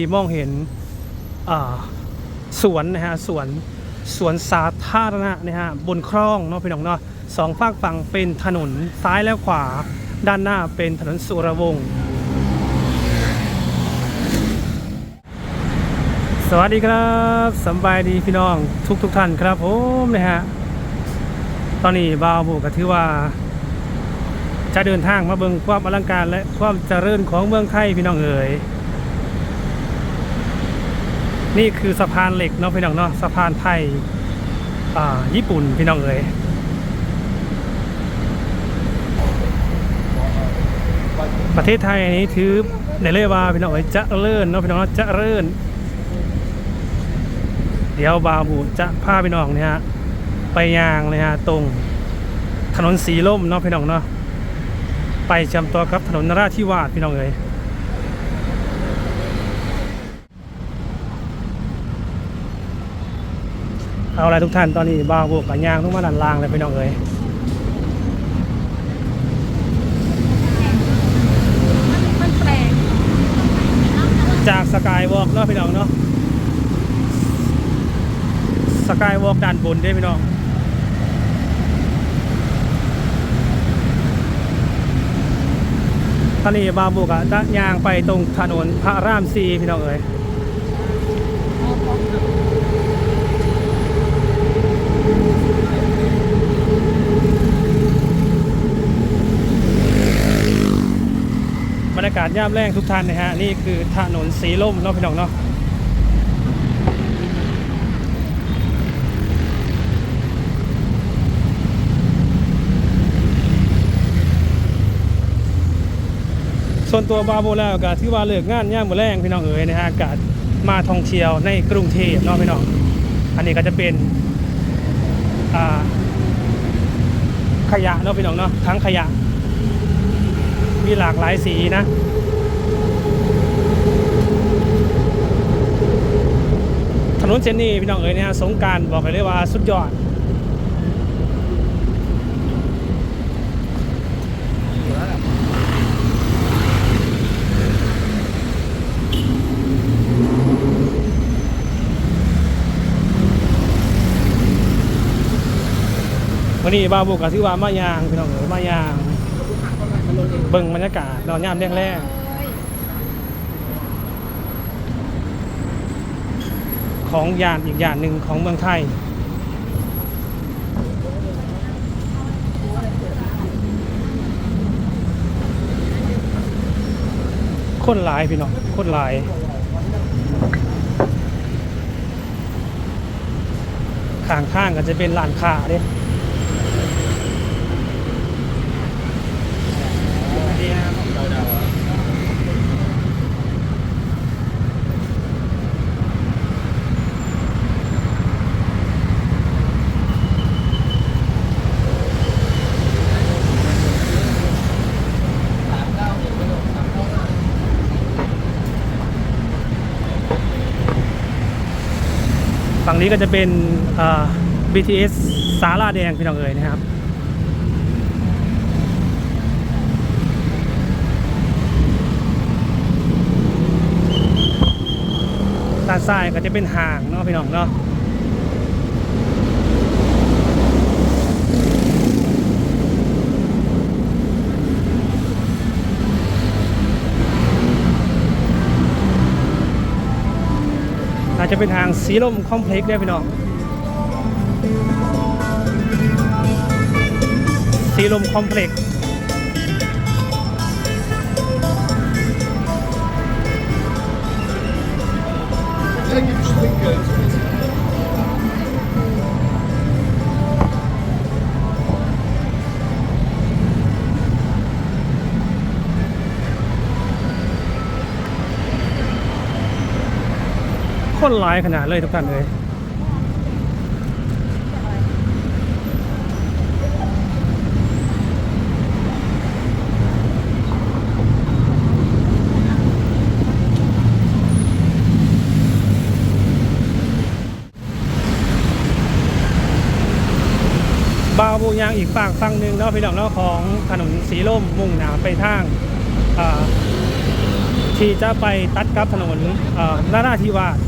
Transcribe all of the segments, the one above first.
ที่มองเห็นสวนนะฮะสวนสวนสาธารณะนะฮะบนคลองเนาะพี่น้องเนาะสองฝากฝั่งเป็นถนนซ้ายและขวา ด้านหน้าเป็นถนนสุรวงศ์สวัสดีครับสบายดีพี่น้องทุกทุกท่านครับผมนะฮะตอนนี้บาวบุก็ถือว่า จะเดินทางมาเบิ่งความอลังการและความเจริญของเมืองไทยพี่น้องเอ๋ย นี่คือสะพานเหล็กเนาะพี่น้องเนาะสะพานไทยอ่าญี่ปุ่นพี่น้องเอ๋ยประเทศไทยนี้ถือในเลยว่าพี่น้องเอ๋ยจะเลิ่นเนาะพี่น้องเนาะจะเลิ่นเดี๋ยวบาบูจะพาพี่น้องเนี่ยฮะไปยางเลยฮะตรงถนนสีล่มเนาะพี่น้องเนาะไปจำตัวกับถนนนราธิวาสพี่น้องเอ๋ย เอาอะไรทุกท่านตอนนี้บ่าวบวกกับยางทุกมาดันล่างเลยพี่น้องเอ้ยมันแปลกจากสกายวอล์กเนาะพี่น้องเนาะสกายวอล์กด้านบนเด้พี่น้องตอนนี้บ่าวบวกกับจะยางไปตรงถนนพระรามสีพี่น้องเอ้ยบรรยากาศย่ามแรงทุกท่านนะฮะนี่คือถนนสีล่มเนาะพี่น้องเนาะส่วนตัวบาโบแล้วก็ถือว่าเลิกงานย่ามมือแรงพี่น้องเอ๋ยนะฮะอากาศมาท่องเที่ยวในกรุงเทพเนาะพี่น้องอันนี้ก็จะเป็นขยะเนาะพี่น้องเนาะทั้งขยะ มีหลากหลายสีนะ ถนนเส้นนี้พี่น้องเอ๋ยเนี่ยสงการบอกเลยว่าสุดยอดวันนี้บาบุกกับที่ว่า มายางพี่น้องเอ๋ยมายาง เบิ่งบรรยากาศนอนยามแรกๆของยานอีกยางหนึ่งของเมืองไทยคนหลายพี่น้องคนหลายข้างข้างๆก็จะเป็นร้านค้าเด้ฝั่ง นี้ก็จะเป็น BTS สาลาแดงพี่น้องเอ๋ยนะครับด้านซ้ายก็จะเป็นห่างเนาะพี่น้องเนาะ จจะเป็นทางสีลมคอมเพล็กซ์ได้พี่น้องสีลมคอมเพล็กซ์ คนหลายขนาดเลยทุกท่านเลยบาวบูยางอีกฝั่งฝั่งหนึ่งเนาะพี่น้องเนาะของถนนสีลมมุ่งหนาไปทางที่จะไปตัดกับถนนนาราธิวาส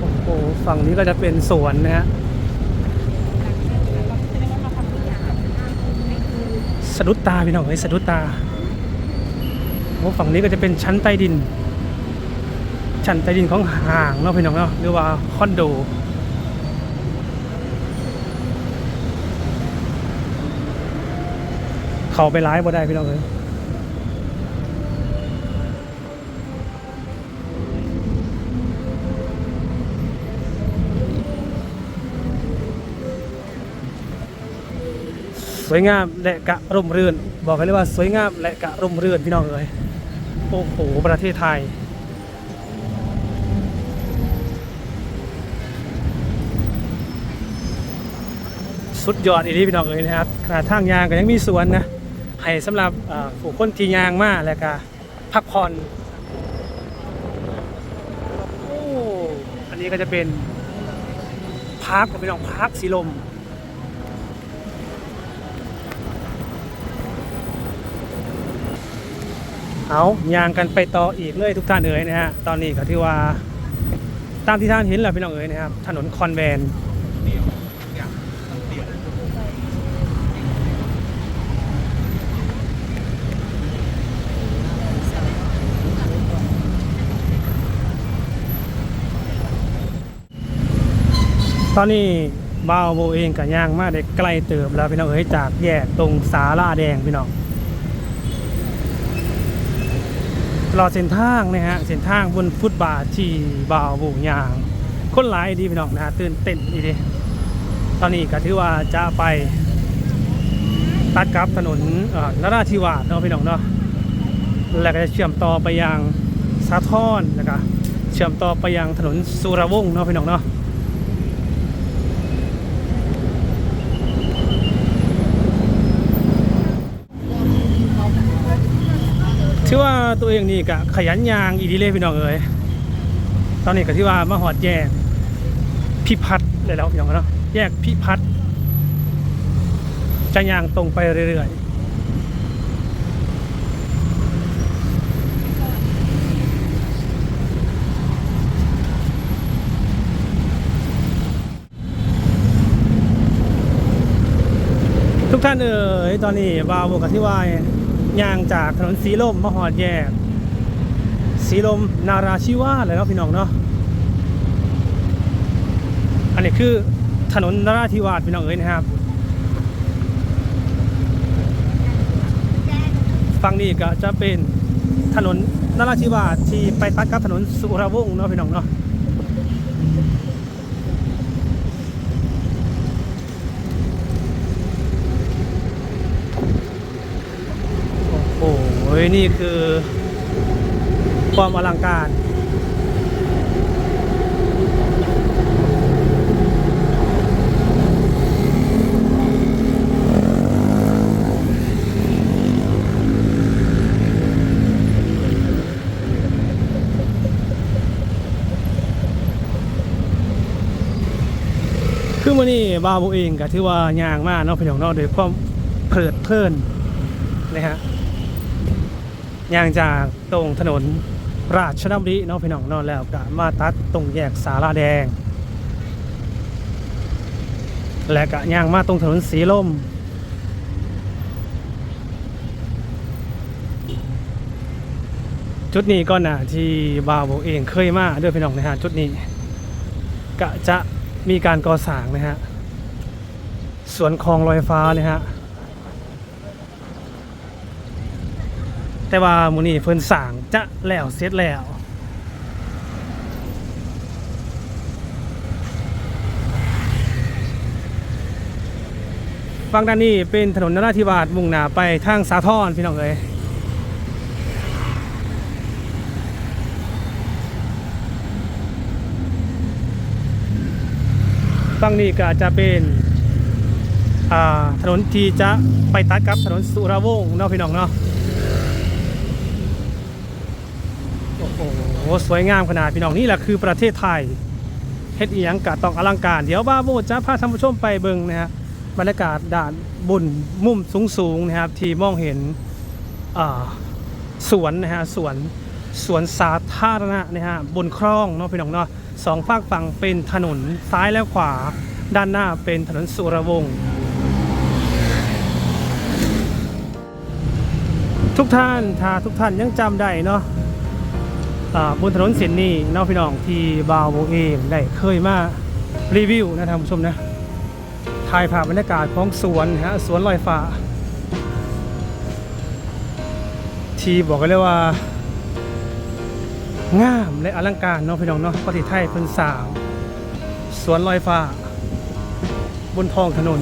โอ้โห ฝั่งนี้ก็จะเป็นสวนนะฮะสะดุดตาพี่น้องเฮ้ยสะดุดตาโอ้ฝั่งนี้ก็จะเป็นชั้นใต้ดิน ชั้นใต้ดินของห้างเนาะพี่น้องเนาะหรือว่าคอนโดเข้าไปไลฟ์บ่ได้พี่น้องเอ้ย สวยงามและกะร่มรื่น บอกกันเลยว่าสวยงามและกะร่มรื่นพี่น้องเอ้ยโอ้โหประเทศไทย สุดยอดอีหลีพี่น้องเอ้ยนะครับขนาดทางยางก็ยังมีสวนนะให้สำหรับผู้คนที่ยางมาแล้วก็พักผ่อนโอ้อันนี้ก็จะเป็นพาร์คพี่น้องพาร์คสีลม เอายางกันไปต่ออีกเลยทุกท่านเอ๋ยนะฮะตอนนี้ก็ที่ว่าตามที่ท่านเห็นแหละพี่น้องเอ๋ยนะครับ ถนนคอนแวนตอนนี้บ่าวโบเองกับย่างมาได้ใกล้เติบแล้วพี่น้องเอ๋ยจากแยกตรงสาลาแดงพี่น้อง ตลอดเส้นทางนะฮะเส้นทางบนฟุตบาทที่บ่าวบุงยาง คนหลายดีพี่น้องนะฮะตื่นเต้นดีดีตอนนี้ก็ถือว่าจะไป ตัดกับถนนนราธิวาสเนาะพี่น้องเนาะแล้วก็จะเชื่อมต่อไปยังสาทรแล้วก็เชื่อมต่อไปยังถนนสุรวงศ์เนาะพี่น้องเนาะ ถือว่าตัวเองนี่ก็ขยันยางอีดีเลยพี่น้องเอ๋ยตอนนี้ก็ที่ว่ามาหอดแยกพิพัฒน์เลยแล้วพี่น้องเนาะแยกพิพัฒน์จะยางตรงไปเรื่อยๆทุกท่านเอ๋ยตอนนี้บาวบอกกับที่ว่าย ยางจากถนนสีลมมาหอดแยกสีลมนาราชิวาเลยเนาะพี่น้องเนาะอันนี้คือถนนนาราธิวาสพี่น้องเอ้ยนะครับฝั่งนี้ก็จะเป็นถนนนาราธิวาสที่ไปตัดกับถนนสุรวงศ์เนาะพี่น้องเนาะโอ้โหนี่คือ ความอลังการ คือวันนี้บาโบเองก็ถือว่ายางมากเนาะพี่น้องเนาะโดยความเพลิดเพลินนะฮะ ยางจากตรงถนนราชดำริเนาะพี่น้องนาะแล้วก็มาตัดตรงแยกสาราแดง และก็ยางมาตรงถนนสีลมจุดนี้ก็น่ะที่บาวโบเองเคยมาด้วยพี่น้องนะฮะจุดนี้ก็จะมีการก่อสร้างนะฮะสวนคลองลอยฟ้านะฮะ แต่ว่ามื้นี้เพิ่นสร้างจะแล้วเสร็จแล้วฝั่งด้านนี้เป็นถนนนราธิวาสมุ่งหน้าไปทางสาทรพี่น้องเอ๋ยฝั่งนี้ก็จะเป็นถนนที่จะไปตัดกับถนนสุรวงศ์เนาะพี่น้องเนาะ โอ้โหสวยงามขนาดพี่น้องนี่แหละคือประเทศไทยเฮ็ดเอียงกะต้องอลังการ เดี๋ยวบ้าโบจะพาท่านผู้ชมไปเบิ่งนะฮะบรรยากาศด่านบนมุมสูงๆนะครับ ที่มองเห็นสวนนะฮะสวนสวนสาธารณะนะฮะบนคลองเนาะพี่น้องเนาะสองฝากฝั่งเป็นถนนซ้ายและขวา ด้านหน้าเป็นถนนสุรวงศ์ทุกท่านถ้าทุกท่านยังจำได้เนาะ บนถนนเส้นนี้เนาะพี่น้องที่บาวโบเองได้เคยมารีวิวนะท่านผู้ชมนะถ่ายภาพบรรยากาศของสวนนะฮะสวนลอยฟ้า ที่บอกกันเลยว่างามและอลังการเนาะพี่น้องเนาะประเทศไทยเพิ่นสางสวนลอยฟ้า บนท้องถนน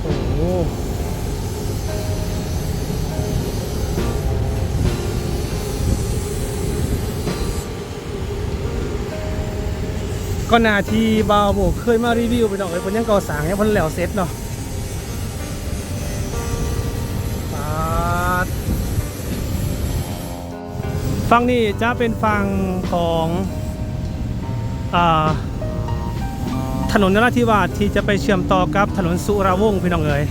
โอ้ ก็นาทีบาวโบเคยมารีวิวไปหน่อยเพิ่นยังก่อสร้างยังเพิ่นแล้วเสร็จเนาะปาดฝั่งนี้จะเป็นฝั่งของอถนนนราธิวาสที่จะไปเชื่อมต่อกับถนนสุราวงศ์พี่น้องเอ๋ย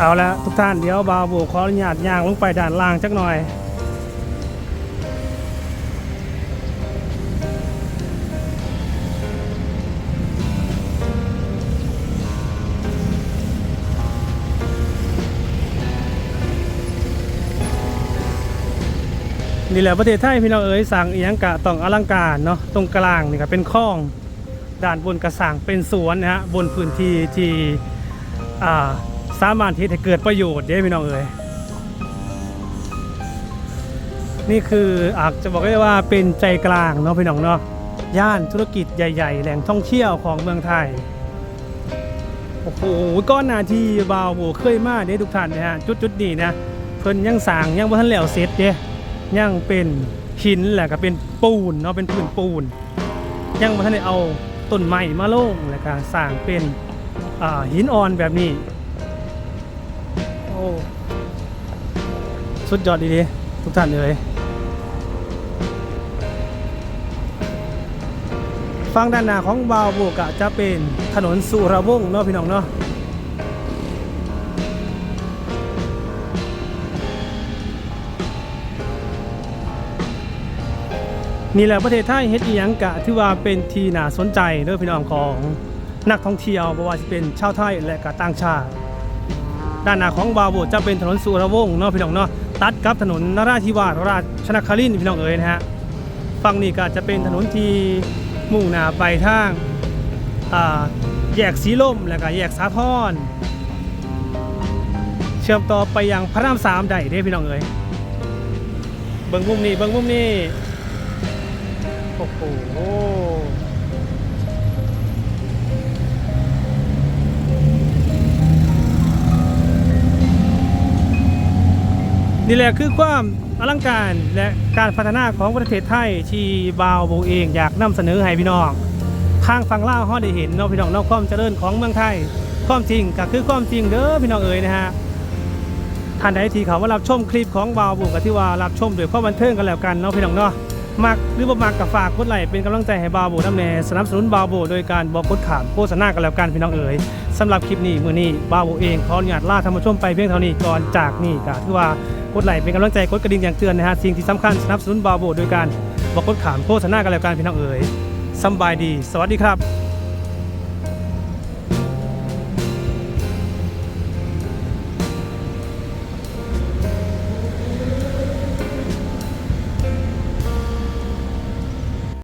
เอาละทุกท่านเดี๋ยวบาวโบขออนุญาตย่างลงไปด้านล่างจักหน่อย นี่แหละประเทศไทยพี่น้องเอ๋ยสั่งอียงกะต้องอลังการเนาะตรงกลางนี่ก็เป็นคลองด้านบนกระสังเป็นสวนนะฮะบนพื้นที่ที่อ่า สามารถที่จะเกิดประโยชน์เด้พี่น้องเอ๋ยนี่คืออาจจะบอกได้ว่าเป็นใจกลางเนาะพี่น้องเนาะย่านธุรกิจใหญ่ ๆ แหล่งท่องเที่ยวของเมืองไทยโอ้โหก้อนนาทีบาวโบเคยมาเด้ทุกท่านนะฮะจุดๆนี้นะเพิ่นยังสางยังบ่ทันแล้วเสร็จเด้ยังเป็นหินแหละก็เป็นปูนเนาะเป็นพื้นปูน ยังมาท่านได้เอาต้นไม้มาลงแล้วก็สร้างเป็นหินอ่อนแบบนี้ สุดยอดดีดีทุกท่านเลยฟังด้านหน้าของบาวโบกะจะเป็นถนนสุรวงศ์เนาะพี่น้องเนาะนี่แหละประเทศไทยเฮ็ดอีหยังกะที่ว่าเป็นที่น่าสนใจเด้อพี่น้องของนักท่องเที่ยวบ่ว่าจะเป็นชาวไทยและก็ต่างชาติ ด้านหน้าของบาวโบจะเป็นถนนสุรวงศ์เนาะพี่น้องเนาะ ตัดกับถนนนราธิวาสราชนครินทร์พี่น้องเอ๋ยนะฮะฝั่งนี้ก็จะเป็นถนนที่มุ่งหน้าไปทางอ่าแยกสีลมแล้วก็แยกสาทรเชื่อมต่อไปยังพระรามสามได้เด้พี่น้องเอ๋ยเบิ่งมุมนี้เบิ่งมุมนี้โอ้โห นี่แหละคือความอลังการและการพัฒนาของประเทศไทยที่บาวโบเองอยากนำเสนอให้พี่น้องทางฝั่งล่าวเขาได้เห็นเนาะพี่น้องเนาะความเจริญของเมืองไทย ความจริงก็คือความจริงเด้อพี่น้องเอ๋ยนะฮะท่านใดที่เขาว่ารับชมคลิปของบาวบุกกับที่ว่ารับชมด้วยความบันเทิงกันแล้วกันเนาะพี่น้องเนาะ มักหรือบ่มักกับฝากกดไลค์เป็นกำลังใจให้บาวบุน้ำแน่สนับสนุนบาวบุโดยการบอกกดขามโฆษณากันแล้วกันพี่น้องเอ๋ยสำหรับคลิปนี้มื้อนี้บาวบุเองขออนุญาตลาท่านผู้ชมไปเพียงเท่านี้ก่อนจากนี่ก็ถือว่ากดไลค์เป็นกำลังใจกดกระดิ่งอย่างเตือนนะฮะสิ่งที่สำคัญสนับสนุนบาวบุโดยการบอกกดขามโฆษณากันแล้วกันพี่น้องเอ๋ยสำบายดี สวัสดีครับ